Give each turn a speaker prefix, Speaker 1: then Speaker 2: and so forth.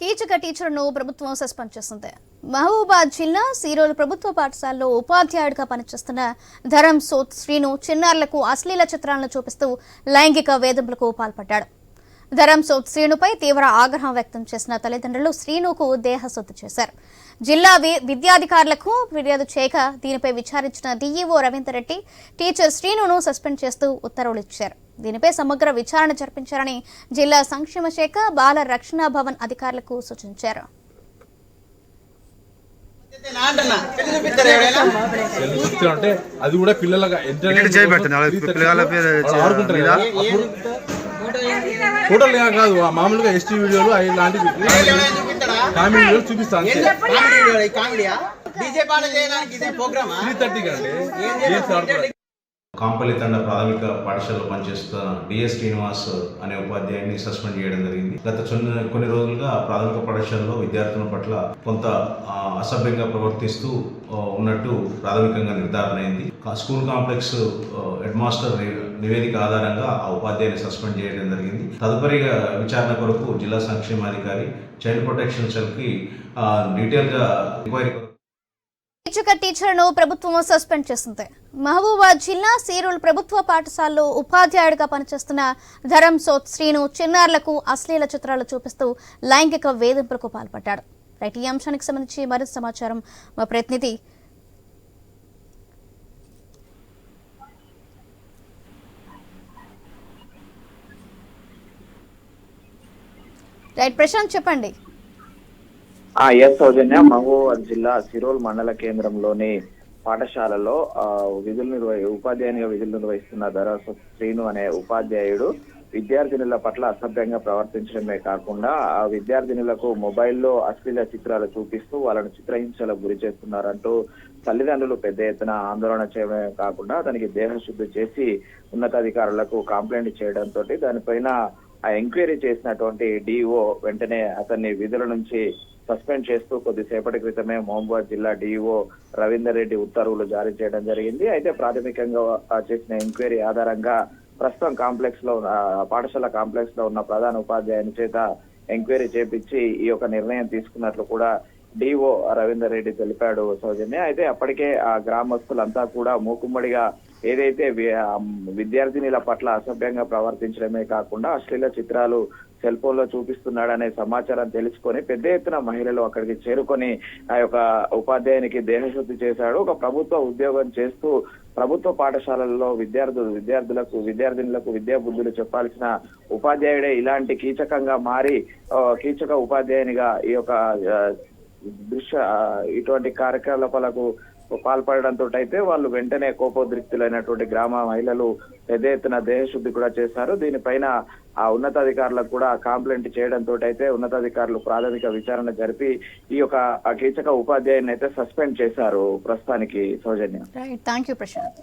Speaker 1: కీచక టీచర్ను ప్రభుత్వం సస్పెండ్ చేసింది. మహబూబాద్ జిల్లా సీరోలు ప్రభుత్వ పాఠశాలలో ఉపాధ్యాయుడిగా పనిచేస్తున్న ధరం సోత్ శ్రీను చిన్నారులకు అశ్లీల చిత్రాలను చూపిస్తూ లైంగిక వేధింపులకు పాల్పడ్డాడు. ధరం సోత్ శ్రీనుపై తీవ్ర ఆగ్రహం వ్యక్తం చేసిన తల్లిదండ్రులు శ్రీనుకు దేహశుద్ధి చేశారు. జిల్లా వి- విద్యాధికారులకు ఫిర్యాదు చేయక దీనిపై విచారించిన డీఈఓ రవీందర్ రెడ్డి టీచర్ శ్రీనును సస్పెండ్ చేస్తూ ఉత్తర్వులు ఇచ్చారు. దీనిపై సమగ్ర విచారణ జరిపించారని జిల్లా సంక్షేమ శాఖ బాల రక్షణ భవన్ అధికారులకు సూచించారు.
Speaker 2: అంటే అది కూడా పిల్లలగా ఫోటోలు కాదు. మామూలుగా ఎస్టీ వీడియోలు ఇలాంటివి. కామెడీ చూపిస్తాను అంతే.
Speaker 3: కామెడీయా? డీజే పాట చేయడానికి ఇదే ప్రోగ్రామా?
Speaker 2: త్రీ థర్టీకి అండి గేమ్స్ ఆడుకోవడానికి
Speaker 4: కాంపల్లి తండ ప్రాథమిక పాఠశాలలో పనిచేస్తున్న డిఎస్ శ్రీనివాస్ అనే ఉపాధ్యాయుడిని సస్పెండ్ చేయడం జరిగింది. గత కొన్ని కొన్ని రోజులుగా ప్రాథమిక పాఠశాలలో విద్యార్థుల పట్ల కొంత అసభ్యంగా ప్రవర్తిస్తూ ఉన్నట్టు ప్రాథమికంగా నిర్ధారణ అయింది. స్కూల్ కాంప్లెక్స్ హెడ్ మాస్టర్ నివేదిక ఆధారంగా ఆ ఉపాధ్యాయుని సస్పెండ్ చేయడం జరిగింది. తదుపరిగా విచారణ కొరకు జిల్లా సంక్షేమాధికారి చైల్డ్ ప్రొటెక్షన్ సెల్కి ఆ, డీటెయిల్గా ఎంక్వైరీ కొరకు
Speaker 1: టీచర్ను ప్రభుత్వం సస్పెండ్ చేసింది మహబూబాద్ జిల్లా సీరుల్ ప్రభుత్వ పాఠశాలలో ఉపాధ్యాయుడిగా పనిచేస్తున్న ధరం సోత్ శ్రీను చిన్నారులకు అశ్లీల చిత్రాలు చూపిస్తూ లైంగిక వేధింపులకు పాల్పడ్డాడు. రైట్ ఈ అంశానికి సంబంధించి మరింత సమాచారం మా ప్రతినిధి రైట్ ప్రశాంత్ చెప్పండి.
Speaker 5: ఎస్ సౌజన్య. మహబూబాబాద్ జిల్లా సిరోల్ మండల కేంద్రంలోని పాఠశాలలో విధులు నిర్వహి ఉపాధ్యాయునిగా విధులు నిర్వహిస్తున్న ధరస శ్రీను అనే ఉపాధ్యాయుడు విద్యార్థినుల పట్ల అసభ్యంగా ప్రవర్తించడమే కాకుండా ఆ విద్యార్థినులకు మొబైల్లో అశ్లీల చిత్రాలు చూపిస్తూ వాళ్ళను చిత్రహింసలకు గురి చేస్తున్నారంటూ తల్లిదండ్రులు పెద్ద ఎత్తున ఆందోళన చేయడమే కాకుండా దానికి దేహశుద్ధి చేసి ఉన్నతాధికారులకు కంప్లైంట్ చేయడంతో దానిపైన ఆ ఎంక్వైరీ చేసినటువంటి డిఓ వెంటనే అతన్ని విధుల నుంచి సస్పెండ్ చేస్తూ కొద్దిసేపటి క్రితమే మహబూబాద్ జిల్లా డిఓ రవీందర్ రెడ్డి ఉత్తర్వులు జారీ చేయడం జరిగింది. అయితే ప్రాథమికంగా చేసిన ఎంక్వైరీ ఆధారంగా ప్రస్తుతం కాంప్లెక్స్లో పాఠశాల కాంప్లెక్స్లో ఉన్న ప్రధాన ఉపాధ్యాయుని చేత ఎంక్వైరీ చేపించి ఈ యొక్క నిర్ణయం తీసుకున్నట్లు కూడా డిఓ రవీందర్ రెడ్డి తెలిపాడు సౌజన్య. అయితే అప్పటికే ఆ గ్రామస్తులంతా కూడా మూకుమ్మడిగా ఏదైతే వి- విద్యార్థినిల పట్ల అసభ్యంగా ప్రవర్తించడమే కాకుండా అశ్లీల చిత్రాలు సెల్ ఫోన్లో చూపిస్తున్నాడనే సమాచారం తెలుసుకొని పెద్ద ఎత్తున మహిళలు అక్కడికి చేరుకొని ఆ యొక్క ఉపాధ్యాయునికి దేహశుద్ధి చేశాడు. ఒక ప్రభుత్వ ఉద్యోగం చేస్తూ ప్రభుత్వ పాఠశాలల్లో విద్యార్థులు విద్యార్థులకు విద్యార్థినులకు విద్యా బుద్ధులు చెప్పాల్సిన ఉపాధ్యాయుడే ఇలాంటి కీచకంగా మారి కీచక ఉపాధ్యాయునిగా ఈ యొక్క దృశ్య ఇటువంటి కార్యకలాపాలకు పాల్పడడంతో అయితే వాళ్ళు వెంటనే కోపోద్రిక్తులైనటువంటి గ్రామ మహిళలు పెద్ద ఎత్తున దేహశుద్ధి కూడా చేశారు దీనిపైన ఆ ఉన్నతాధికారులకు కూడా కాంప్లైంట్ చేయడంతో అయితే ఉన్నతాధికారులు ప్రాథమిక విచారణ జరిపి ఈ యొక్క ఆ కీచక ఉపాధ్యాయుని అయితే సస్పెండ్ చేశారు ప్రస్తుతానికి సౌజన్య.
Speaker 1: Thank you Prashanth